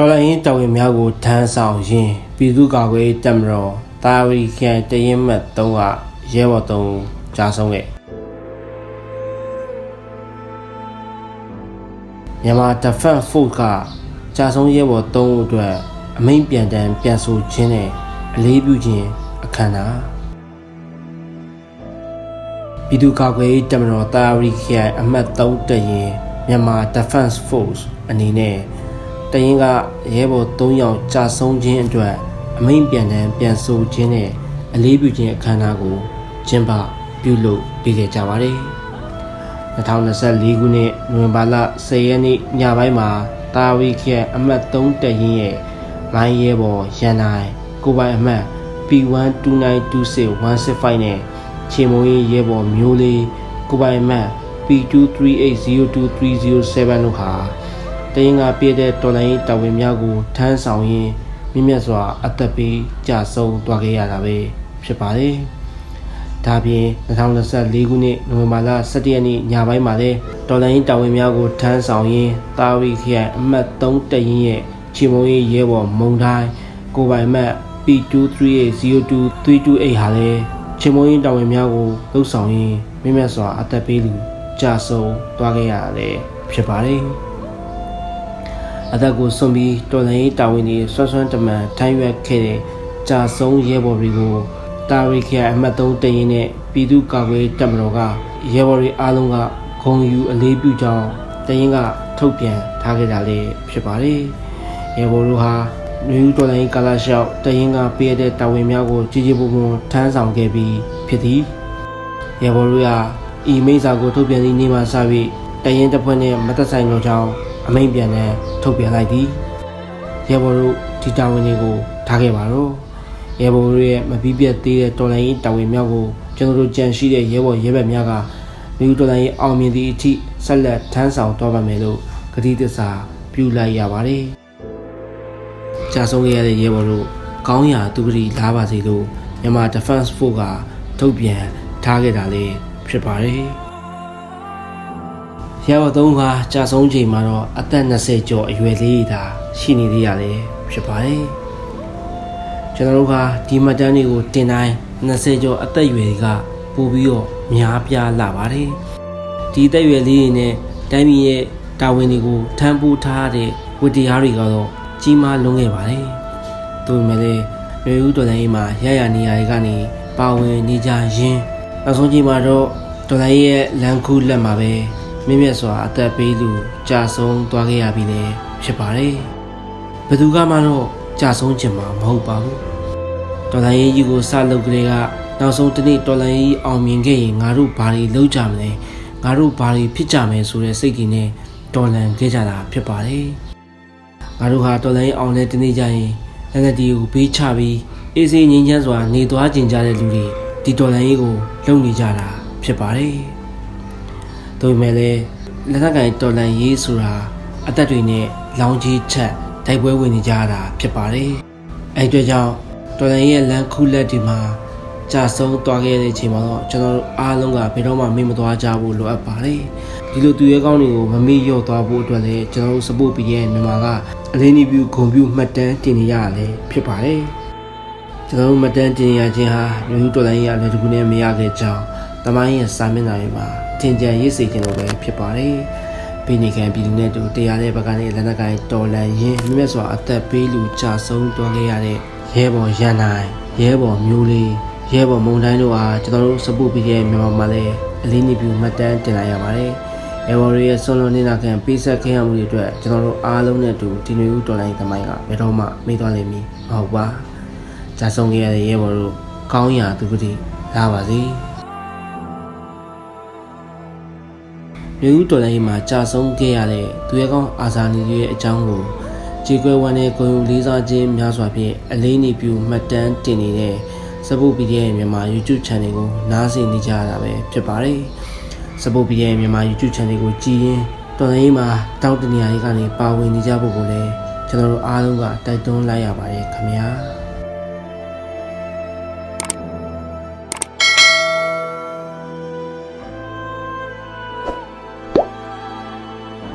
တော်လိုင်းရင်တော်ဝင်များကိုထမ်းဆောင်ရင်းပြည်သူ့ကာကွယ်ရေးတပ်မတော်တာဝီခရိုင်တရင်မှတ်3ကရဲဘော်3ဦးကြာဆုံးခဲ့မြန်မာ Defense Force ကကြာဆုံးရဲဘော်3ဦးအတွက်အမိန့်ပြန်တမ်းပြန်ဆိုခြင်းနဲ့အလေးပြုခြင်းအခမ်းအနားပြည်သူ့ကာကွယ်ရေးတပ်မတော်တာဝီခရိုင်အမှတ်3တရင်မြန်မာ Defense Force အနေနဲ့ တရင်ကရဲဘော်3ယောက်ကြာဆုံးခြင်းအတွက်အမိန့်ပြန်တမ်းပြန်ဆိုခြင်းနဲ့အလေးပြုခြင်းအခမ်းအနားကိုကျင်းပပြုလုပ်ပေးခဲ့ကြပါတယ်။2024ခုနှစ်နိုဝင်ဘာလ10ရက်နေ့ညပိုင်းမှာတာဝီခရိုင်အမှတ်3တရင်ရဲ့မိုင်းရဲဘော်ရန်နိုင်ကိုပိုင်အမှတ် P12926165 နဲ့ချေမုံရေးရဲဘော်မျိုးလေးကိုပိုင်အမှတ် P23802307 တို့ဟာ တရင်ကပြည့်တဲ့တော်လိုင်းရေးတာဝန်များကိုထမ်းဆောင်ရင်းမြင့်မြတ်စွာအသက်ပေးကြဆုံးသွားခဲ့ရတာပဲဖြစ်ပါတယ်။ဒါပြင်2024ခုနှစ်နိုဝင်ဘာလ17ရက်နေ့ညပိုင်းမှာလည်းတော်လိုင်းရေးတာဝန်များကိုထမ်းဆောင်ရင်းတာဝီခရိုင်အမှတ်3တရင်ရဲ့ချီမုံရေးရဲဘော်မုံတိုင်းကိုပိုင်မှတ် P23802328 ဟာလည်းချီမုံရေးတာဝန်များကိုလှုပ်ဆောင်ရင်းမြင့်မြတ်စွာအသက်ပေးလူကြဆုံးသွားခဲ့ရတယ်ဖြစ်ပါတယ်။ အသက်ကိုစွန့်ပြီးတော်လှန်ရေးတာဝန်တွေဆွမ်းဆွမ်းတမန်ထမ်းရွက်ခဲ့တဲ့ကြာဆုံးရဲဘော်တွေကိုတာရီခရိုင်အမှတ်3တရင်နဲ့ပြည်သူ့ကာကွယ်ရေးတပ်မတော်ကရဲဘော်တွေအားလုံးကဂုံယူအလေးပြုကြောင်းတရင်ကထုတ်ပြန်ထားခဲ့တာလည်းဖြစ်ပါတယ်။ရဲဘော်တို့ဟာနယူးတော်လှန်ရေးကာလရှောက်တရင်ကပေးရတဲ့တာဝန်များကိုကြီးကြီးပွန်ပွန်ထမ်းဆောင်ခဲ့ပြီးဖြစ်သည်။ရေဘော်တို့ကဤမိစ္ဆာကိုထုတ်ပြန်သည့်နေ့မှစ၍တရင်တစ်ဖွဲ့နှင့်မသက်ဆိုင်သောကြောင့် အမိန့်ပြန်နဲ့ထုတ်ပြန်လိုက်သည်ရေဘော်တို့ဒီတာဝန်တွေကိုထားခဲ့ပါတော့ရေဘော်တို့ရဲ့မပြီးပြတ်သေးတဲ့တော်လိုင်းရေးတာဝန်များကိုကျွန်တော်တို့ကြံရှိတဲ့ရေဘော်ရဲဘက်များကမြို့တော်လိုင်းရေးအောင်မြင်သည့်အထိဆက်လက်ထမ်းဆောင်တော့ပါမယ်လို့ကတိသစ္စာပြုလိုက်ရပါတယ်ကြာဆုံးခဲ့ရတဲ့ရဲဘော်တို့ကောင်းရာသူပတိလာပါစေလို့မြန်မာ Defense Force ကထုတ်ပြန်ထားခဲ့တာလေးဖြစ်ပါတယ်။ ရဲဘော်သုံးကကြာဆုံးချိန်မှာတော့အသက်20ကျော်အရွယ်လေးသာရှိနေသေးရတယ်ဖြစ်ပါတယ်။ကျွန်တော်တို့ကဒီမှတ်တမ်းတွေကိုတင်တိုင်း20ကျော်အသက်အရွယ်တွေကပို့ပြီးတော့များပြားလာပါတယ်။ဒီအသက်အရွယ်လေးတွေနဲ့တိုင်းပြည်ရဲ့တာဝန်တွေကိုထမ်းပိုးထားတဲ့ဝတ္တရားတွေကတော့ကြီးမားလွန်းခဲ့ပါတယ်။ဒါပေမဲ့လည်းရွေဦးတော်တိုင်းမှာရရနေရာတွေကနေပါဝင်နေကြရင်းနောက်ဆုံးချိန်မှာတော့တော်တိုင်းရဲ့လမ်းခုလက်မှာပဲ မြင့်မြတ်စွာအသက်ပေးလူကြာဆုံးသွားခဲ့ရပြီလေဖြစ်ပါတယ်။ဘယ်သူကမှတော့ကြာဆုံးချင်မှာမဟုတ်ပါဘူး။တော်တိုင်းကြီးကိုစလုပ်ကလေးကနောက်ဆုံးတစ်နေ့တော်လိုင်းကြီးအောင်မြင်ခဲ့ရင်ငါတို့ဘာတွေလုပ်ကြမလဲငါတို့ဘာတွေဖြစ်ကြမယ်ဆိုတဲ့စိတ်ကြီးနဲ့တော်လန်ခဲ့ကြတာဖြစ်ပါတယ်ငါတို့ဟာတော်လိုင်းအောင်တဲ့တနေ့ကျရင်လက်နက်တီကိုဘေးချပြီးအေးစေးငြိမ်းချမ်းစွာနေသွားကျင်ကြတဲ့လူတွေဒီတော်လိုင်းကြီးကိုလုံနေကြတာဖြစ်ပါတယ် ဒါပေမဲ့လည်းလက်နက်ကင်တော်လန်ရေးဆိုတာအသက်တွေနဲ့လောင်ကြီးချက်တိုက်ပွဲဝင်နေကြတာဖြစ်ပါတယ်အဲ့အတွက်ကြောင့်တော်လန်ရဲ့လမ်းခုလက်ဒီမှာကြာဆုံးသွားခဲ့တဲ့အချိန်မှာတော့ကျွန်တော်တို့အားလုံးကဘယ်တော့မှမေ့မသွားကြဖို့လိုအပ်ပါတယ်ဒီလိုသူရဲကောင်းတွေကိုမမေ့လျော့သွားဖို့အတွက်လည်းကျွန်တော်တို့ support ပေးရဲ့မြန်မာကအလေးနေပြုဂုံပြုမှတ်တမ်းတင်နေရတယ်ဖြစ်ပါတယ်ကျွန်တော်တို့မှတ်တမ်းတင်ရခြင်းဟာလူတော်တိုင်းရလည်းဒီခုနဲ့မရခဲ့ကြောင်းတမိုင်းရဲ့စာမျက်နှာတွေမှာ တင်ကြံရေးစေခြင်းလိုပဲဖြစ်ပါတယ်ပိနေခံပြည်သူနဲ့တူတရားတဲ့ဘက်ကနေလက်နက်ကိုင်တော်လန်ရင်းမြင့်မြတ်စွာအသက်ပေးလူကြာဆုံးသွားခဲ့ရတဲ့ရဲဘော်ရန်နိုင်ရဲဘော်မျိုးလေးရဲဘော်မုံတိုင်းတို့အားကျွန်တော်တို့စပုတ်ပြီးတဲ့မြန်မာမှာလည်းအလေးနေပြုမှတ်တမ်းတင်လိုက်ရပါတယ်ရဲဘော်တွေရဲ့ဆွန်လွန်နေတာခံပေးဆက်ခဲ့ရမှုတွေအတွက်ကျွန်တော်တို့အားလုံးနဲ့တူဒီနွေဦးတော်လိုင်းသမိုင်းကဘယ်တော့မှမေ့သွားလိမ့်မည်မဟုတ်ပါကြာဆုံးခဲ့ရတဲ့ရဲဘော်တို့ကောင်းရာသူပတိလာပါစေ မြို့ဦးတော်လိုင်းမှာကြာဆုံးခဲ့ရတဲ့သူရဲကောင်းအာဇာနည်တွေရဲ့အကြောင်းကိုကြေကွဲဝမ်းနဲ့ဂုဏ်ယူလေးစားခြင်းများစွာဖြင့်အလေးနေပြုမှတ်တမ်းတင်နေတဲ့စပုတ်ပီရဲ့မြန်မာ YouTube channel ကိုနားဆင်နေကြရတာပဲဖြစ်ပါတယ်။စပုတ်ပီရဲ့မြန်မာ YouTube channel ကိုကြည်ရင်တော်လိုင်းမှာတောက်တနေရာတွေကနေပါဝင်နေကြဖို့ကိုလည်းကျွန်တော်တို့အားလုံးကတိုက်တွန်းလိုက်ရပါတယ်ခင်ဗျာ။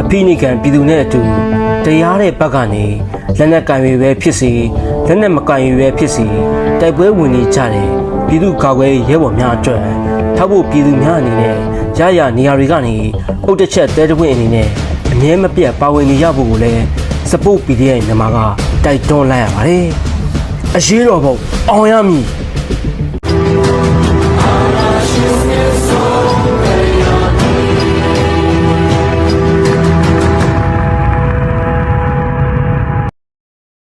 အဖိနိခံပြည်သူနဲ့အတူတရားတဲ့ဘက်ကနေလက်နက်ကင်တွေပဲဖြစ်စီလက်နက်မကင်တွေပဲဖြစ်စီတိုက်ပွဲဝင်နေကြတယ်ပြည်သူကာကွယ်ရဲဘော်များအတွက်ထောက်ဖို့ပြည်သူများအနေနဲ့ရရနေရာတွေကနေပုတ်တစ်ချက်တဲတပွင့်အနေနဲ့အမြဲမပြတ်ပါဝင်နေရဖို့ကိုလည်း support PDF မြန်မာကတိုက်တွန်းလိုက်ရပါတယ်အရေးတော်ပုံအောင်ရမည် Yes, oh,